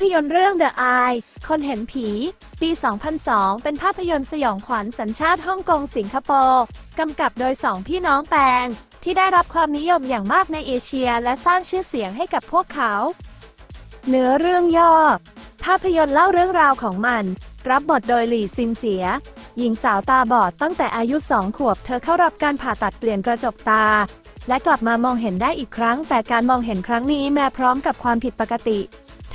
พยนตร์เรื่อง The Eye คนเห็นผี ปี 2002 เป็นภาพยนตร์สยองขวัญสัญชาติฮ่องกงสิงคโปร์กำกับโดยสองพี่น้องแปง ที่ได้รับความนิยมอย่างมากในเอเชียและสร้างชื่อเสียงให้กับพวกเขา เนื้อเรื่องย่อ ภาพยนตร์เล่าเรื่องราวของมัน รับบทโดยหลี่ซินเจีย หญิงสาวตาบอดตั้งแต่อายุสองขวบ เธอเข้ารับการผ่าตัดเปลี่ยนกระจกตา และกลับมามองเห็นได้อีกครั้ง แต่การมองเห็นครั้งนี้แม้พร้อมกับความผิดปกติ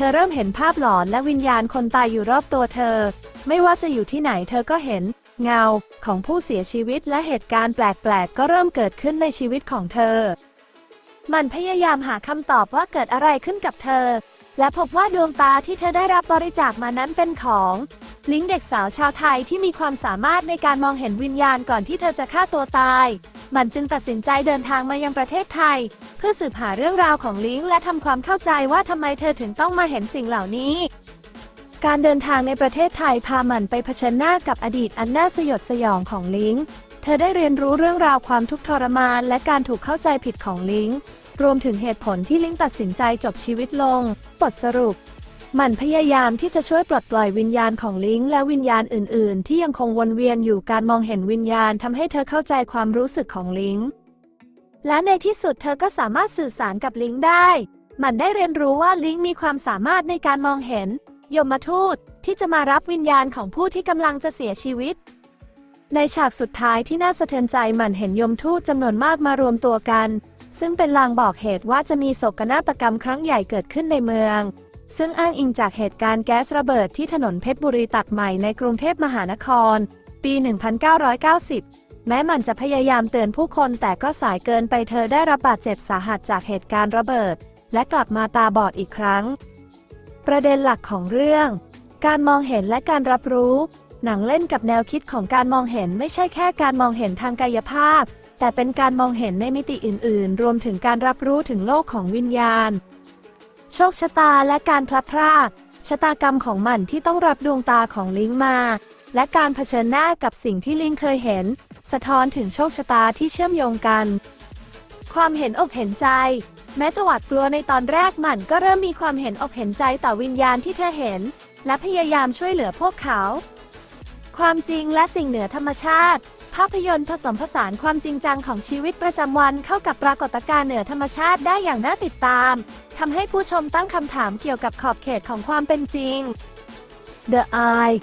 เธอเริ่มเห็นภาพหลอนและวิญญาณคนตายอยู่รอบตัวเธอ ไม่ว่าจะอยู่ที่ไหนเธอก็เห็น เงาของผู้เสียชีวิตและเหตุการณ์แปลกๆ ก็เริ่มเกิดขึ้นในชีวิตของเธอ มันพยายามหาคำตอบว่าเกิดอะไรขึ้นกับเธอ และพบว่าดวงตาที่เธอได้รับบริจาคมานั้นเป็นของลิงเด็กสาวชาวไทยที่มีความสามารถในการมองเห็นวิญญาณก่อนที่เธอจะฆ่าตัวตาย มันจึงตัดสินใจเดินทางมายังประเทศไทย เพื่อสืบหาเรื่องราวของลิงและทำความเข้าใจว่าทำไมเธอถึงต้องมาเห็นสิ่งเหล่านี้ การเดินทางในประเทศไทยพามันไปเผชิญหน้ากับอดีตอันน่าสยดสยองของลิงเธอได้เรียนรู้เรื่องราวความทุกข์ทรมาน และการถูกเข้าใจผิดของลิงรวมถึงเหตุผลที่ลิงตัดสินใจจบชีวิตลง บทสรุป มันพยายามที่จะช่วยปลดปล่อยวิญญาณของลิงและวิญญาณอื่น ๆ ที่ยังคงวนเวียนอยู่การมองเห็นวิญญาณทำให้เธอเข้าใจความรู้สึกของลิง และในที่สุดเธอก็สามารถสื่อสารกับลิงได้ มันได้เรียนรู้ว่าลิงมีความสามารถในการมองเห็น ยมทูตที่จะมารับวิญญาณของผู้ที่กำลังจะเสียชีวิต ในฉากสุดท้ายที่น่าสะเทือนใจมันเห็นยมทูตจำนวนมากมารวมตัวกัน ซึ่งเป็นลางบอกเหตุว่าจะมีโศกนาฏกรรมครั้งใหญ่เกิดขึ้นในเมือง ซึ่งอ้างอิงจากเหตุการณ์แก๊สระเบิดที่ถนนเพชรบุรีตัดใหม่ในกรุงเทพมหานคร ปี 1990 แม้มันจะพยายามเตือนผู้คนแต่ก็สายเกินไปเธอได้รับบาดเจ็บสาหัสจากเหตุการณ์ระเบิด และกลับมาตาบอดอีกครั้ง ประเด็นหลักของเรื่อง การมองเห็นและการรับรู้ หนังเล่นกับแนวคิดของการมองเห็นไม่ใช่แค่การมองเห็นทางกายภาพ แต่เป็นการมองเห็นในมิติอื่น ๆ รวมถึงการรับรู้ถึงโลกของวิญญาณ โชคชะตาและการพลัดพราก ชะตากรรมของมันที่ต้องรับดวงตาของลิงมา และการเผชิญหน้ากับสิ่งที่ลิงเคยเห็น สะท้อนถึงโชคชะตาที่เชื่อมโยงกัน ความเห็นอกเห็นใจ แม้จะหวาดกลัวในตอนแรกมันก็เริ่มมีความเห็นอกเห็นใจต่อวิญญาณที่เธอเห็น และพยายามช่วยเหลือพวกเขา ความจริงและสิ่งเหนือธรรมชาติาพยนตร์ผสมผสานความจริงจังของชีวิตประจำวันเข้ากับปรากฏการณ์เหนือธรรมชาติได้อย่างน่าติดตามทำให้ผู้ชมตั้งคำถามเกี่ยวกับขอบเขตของความเป็นจริง The Eye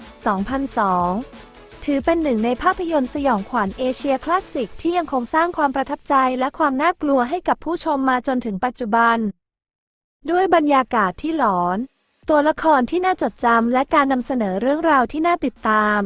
2002 ถือเป็นหนึ่งในภาพยนตร์สยองขวัญเอเชียคลาสสิกที่ยังคงสร้างความประทับใจและความน่ากลัวให้กับผู้ชมมาจนถึงปัจจุบัน ด้วยบรรยากาศที่หลอน ตัวละครที่น่าจดจำและการนำเสนอเรื่องราวที่น่าติดตาม